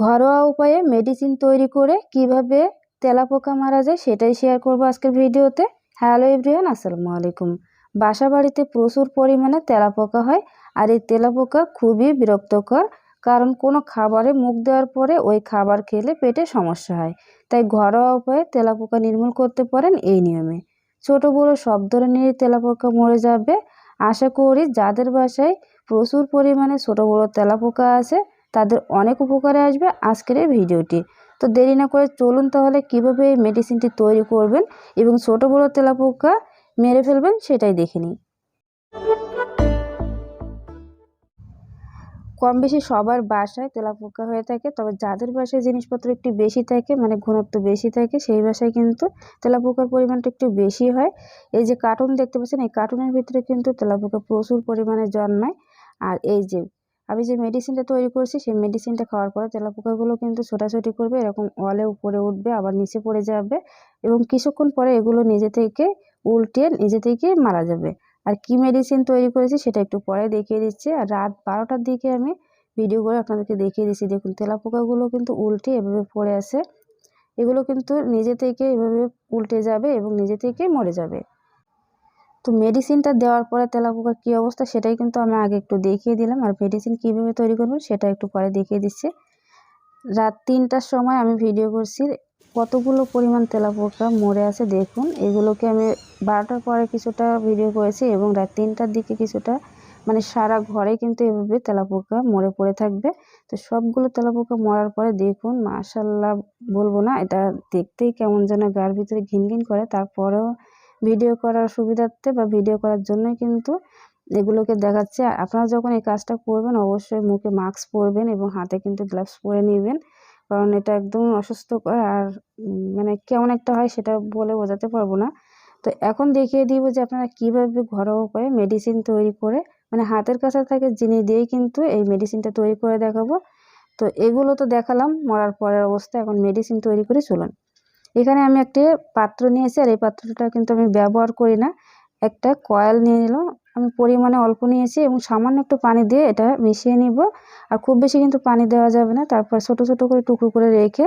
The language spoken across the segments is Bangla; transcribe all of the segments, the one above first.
ঘরোয়া উপায়ে মেডিসিন তৈরি করে কীভাবে তেলাপোকা মারা যায় সেটাই শেয়ার করব আজকের ভিডিওতে। হ্যালো এভরিওয়ান আসসালামু আলাইকুম। বাসা বাড়িতে প্রচুর পরিমাণে তেলাপোকা হয় আর এই তেলাপোকা খুবই বিরক্তকর কারণ কোনো খাবারে মুখ দেওয়ার পরে ওই খাবার খেলে পেটে সমস্যা হয়। তাই ঘরোয়া উপায়ে তেলাপোকা নির্মূল করতে পারেন এই নিয়মে। ছোট বড় সব ধরনের তেলাপোকা মরে যাবে। আশা করি যাদের বাসায় প্রচুর পরিমাণে ছোট বড় তেলাপোকা আছে তাদের অনেক উপকারে আসবে আজকের এই ভিডিওটি। তো দেরি না করে চলুন তাহলে কীভাবে এই মেডিসিনটি তৈরি করবেন এবং ছোট বড় তেলাপোকা মেরে ফেলবেন সেটাই দেখে নিই। কম বেশি সবার বাসায় তেলাপোকা হয়ে থাকে, তবে যাদের বাসায় জিনিসপত্র একটু বেশি থাকে মানে ঘনত্ব বেশি থাকে, সেই বাসায় কিন্তু তেলাপোকার পরিমাণটা একটু বেশি হয়। এই যে কার্টুন দেখতে পাচ্ছেন, এই কার্টুনের ভিতরে কিন্তু তেলাপোকা প্রচুর পরিমাণে জন্মায়। আর এই যে আমি যে মেডিসিনটা তৈরি করছি, সেই মেডিসিনটা খাওয়ার পরে তেলাপোকাগুলো কিন্তু ছোটাছুটি করবে, এরকম ওয়ালে উপরে উঠবে, আবার নিচে পড়ে যাবে এবং কিছুক্ষণ পরে এগুলো নিজে থেকে উল্টে নিজে থেকে মারা যাবে। আর কি মেডিসিন তৈরি করেছি সেটা একটু পরে দেখিয়ে দিচ্ছি। আর রাত বারোটার দিকে আমি ভিডিও করে আপনাদেরকে দেখিয়ে দিচ্ছি। দেখুন, তেলাপোকাগুলো কিন্তু উল্টে এভাবে পড়ে আছে। এগুলো কিন্তু নিজে থেকে এভাবে উল্টে যাবে এবং নিজে থেকেই মরে যাবে। তো মেডিসিনটা দেওয়ার পরে তেলাপোকার কী অবস্থা সেটাই কিন্তু আমি আগে একটু দেখিয়ে দিলাম। আর মেডিসিন কীভাবে তৈরি করব সেটা একটু পরে দেখিয়ে দিচ্ছি। রাত তিনটার সময় আমি ভিডিও করছি, কতগুলো পরিমাণ তেলাপোকা মরে আছে দেখুন। এগুলোকে আমি বারোটার পরে কিছুটা ভিডিও করেছি এবং রাত তিনটার দিকে কিছুটা মানে সারা ঘরে কিন্তু এভাবে তেলাপোকা মরে পড়ে থাকবে। তো সবগুলো তেলাপোকা মরার পরে দেখুন মাশাল্লাহ বলব না, এটা দেখতেই কেমন যেন গার ভিতরে ঘিন ঘিন করে। তারপরেও ভিডিও করার সুবিধার্থে বা ভিডিও করার জন্যই কিন্তু এগুলোকে দেখাচ্ছে। আপনারা যখন এই কাজটা করবেন, অবশ্যই মুখে মাস্ক পরবেন এবং হাতে কিন্তু গ্লাভস পরে নেবেন। কারণ এটা একদম অসুস্থকর আর মানে কেমন একটা হয় সেটা বলে বোঝাতে পারব না। তো এখন দেখিয়ে দিব যে আপনারা কীভাবে ঘরোয়া উপায়ে মেডিসিন তৈরি করে মানে হাতের কাছে থাকে জিনিস দিয়েই কিন্তু এই মেডিসিনটা তৈরি করে দেখাবো। তো এগুলো তো দেখালাম, মরার পরের অবস্থা। এখন মেডিসিন তৈরি করে চলুন। এখানে আমি একটি পাত্র নিয়েছি আর এই পাত্রটা কিন্তু আমি ব্যবহার করি না। একটা কয়েল নিয়ে নিলাম আমি পরিমাণে অল্প নিয়েছি এবং সামান্য একটু পানি দিয়ে এটা মিশিয়ে নিব। আর খুব বেশি কিন্তু পানি দেওয়া যাবে না। তারপর ছোট ছোট করে টুকরো করে রেখে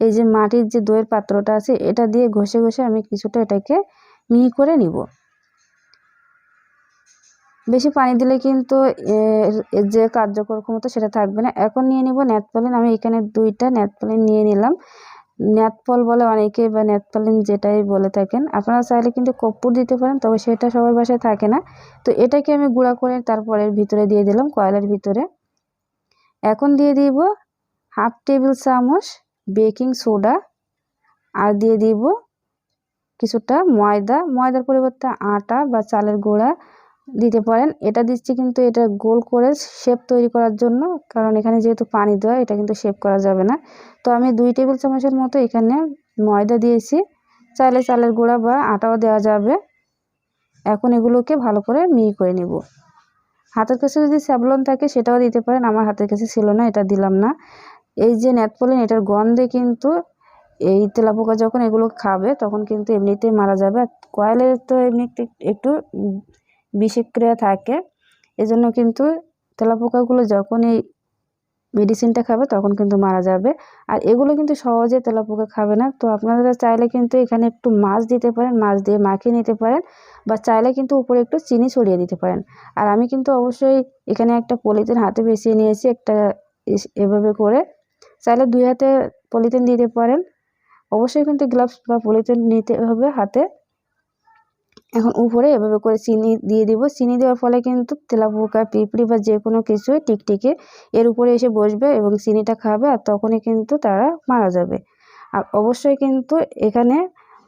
এই যে মাটির যে দইয়ের পাত্রটা আছে, এটা দিয়ে ঘষে ঘষে আমি কিছুটা এটাকে মিহি করে নিব। বেশি পানি দিলে কিন্তু এর যে কার্যকর ক্ষমতা সেটা থাকবে না। এখন নিয়ে নিব ন্যাথপলিন আমি এখানে দুইটা ন্যাথপলিন নিয়ে নিলাম। ন্যাথপল বলে অনেকে বা ন্যাথপলিন যেটাই বলে থাকেন, আপনারা চাইলে কিন্তু কর্পূর দিতে পারেন, তবে সেটা সবার বাসায় থাকে না। তো এটাকে আমি গুঁড়া করে তারপরে ভিতরে দিয়ে দিলাম, কয়লার ভিতরে। এখন দিয়ে দিব হাফ টেবিল চামচ বেকিং সোডা আর দিয়ে দিব কিছুটা ময়দা। ময়দার পরিবর্তে আটা বা চালের গুঁড়া দিতে পারেন। এটা দিচ্ছি কিন্তু এটা গোল করে শেপ তৈরি করার জন্য, কারণ এখানে যেহেতু পানি দেওয়া, এটা কিন্তু শেপ করা যাবে না। তো আমি দুই টেবিল চামচের মতো এখানে ময়দা দিয়েছি। চাইলে চালের গুঁড়া বা আটাও দেওয়া যাবে। এখন এগুলোকে ভালো করে মিহি করে নেব। হাতের কাছে যদি স্যাবলন থাকে, সেটাও দিতে পারেন। আমার হাতের কাছে ছিল না, এটা দিলাম না। এই যে ন্যাথপলিন এটার গন্ধে কিন্তু এই তেলাপোকা যখন এগুলো খাবে, তখন কিন্তু এমনিতেই মারা যাবে। আর কয়েলের তো এমনি একটু বিষক্রিয়া থাকে। এজন্য কিন্তু তেলাপোকাগুলো যখন এই মেডিসিনটা খাবে, তখন কিন্তু মারা যাবে। আর এগুলো কিন্তু সহজে তেলাপোকা খাবে না। তো আপনারা চাইলে কিন্তু এখানে একটু মাছ দিতে পারেন, মাছ দিয়ে মাখিয়ে নিতে পারেন বা চাইলে কিন্তু উপরে একটু চিনি ছড়িয়ে দিতে পারেন। আর আমি কিন্তু অবশ্যই এখানে একটা পলিথিন হাতে বেছিয়ে নিয়েছি, একটা এভাবে করে। চাইলে দুই হাতে পলিথিন দিতে পারেন। অবশ্যই কিন্তু গ্লাভস বা পলিথিন নিতে হবে হাতে। এখন উপরে এভাবে করে চিনি দিয়ে দিব। চিনি দেওয়ার ফলে কিন্তু তেলাপোকা পিঁপড়ি বা যে কোনো কিছু টিকটিকে এর উপরে এসে বসবে এবং চিনিটা খাবে আর তখনই কিন্তু তারা মারা যাবে। আর অবশ্যই কিন্তু এখানে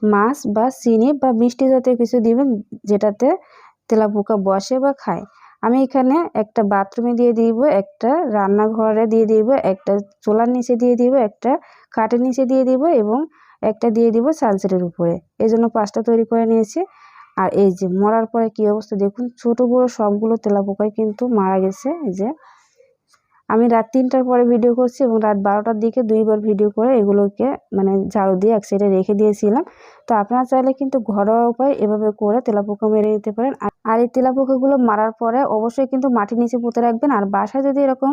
মাছ বা চিনি বা মিষ্টি জাতীয় কিছু দিবেন যেটাতে তেলাপোকা বসে বা খায়। আমি এখানে একটা বাথরুমে দিয়ে দিব, একটা রান্নাঘরে দিয়ে দিব, একটা চোলার নিচে দিয়ে দিব, একটা কাঠের নিচে দিয়ে দিব এবং একটা দিয়ে দিব সানসেটের উপরে। এই জন্য পাঁচটা তৈরি করে নিয়েছি। আর এই যে মরার পরে কি অবস্থা? দেখুন, ছোট, বড় সবগুলো তেলাপোকায় কিন্তু মারা গেছে। এই যে আমি রাত তিনটার পরে ভিডিও করছি এবং রাত বারোটার দিকে দুইবার ভিডিও করে এগুলোকে মানে ঝাড়ু দিয়ে এক সাইডে রেখে দিয়েছিলাম। তো আপনারা চাইলে কিন্তু ঘরোয়া উপায় এভাবে করে তেলাপোকা মেরে নিতে পারেন। আর এই তেলাপোকাগুলো মারার পরে অবশ্যই কিন্তু মাটির নিচে পুঁতে রাখবেন। আর বাসায় যদি এরকম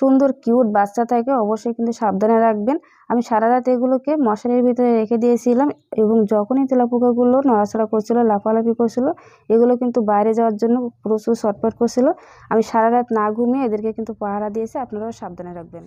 সুন্দর, কিউট বাচ্চা থাকে, অবশ্যই কিন্তু সাবধানে রাখবেন। আমি সারা রাত এগুলোকে মশারির ভিতরে রেখে দিয়েছিলাম এবং যখনই তেলাপোকাগুলো নড়াচড়া করছিল, লাফালাফি করছিল, এগুলো কিন্তু বাইরে যাওয়ার জন্য প্রচুর ছটফট করছিল। আমি সারা রাত না ঘুমিয়ে এদেরকে কিন্তু পাহারা দিয়েছি, আপনারাও সাবধানে রাখবেন।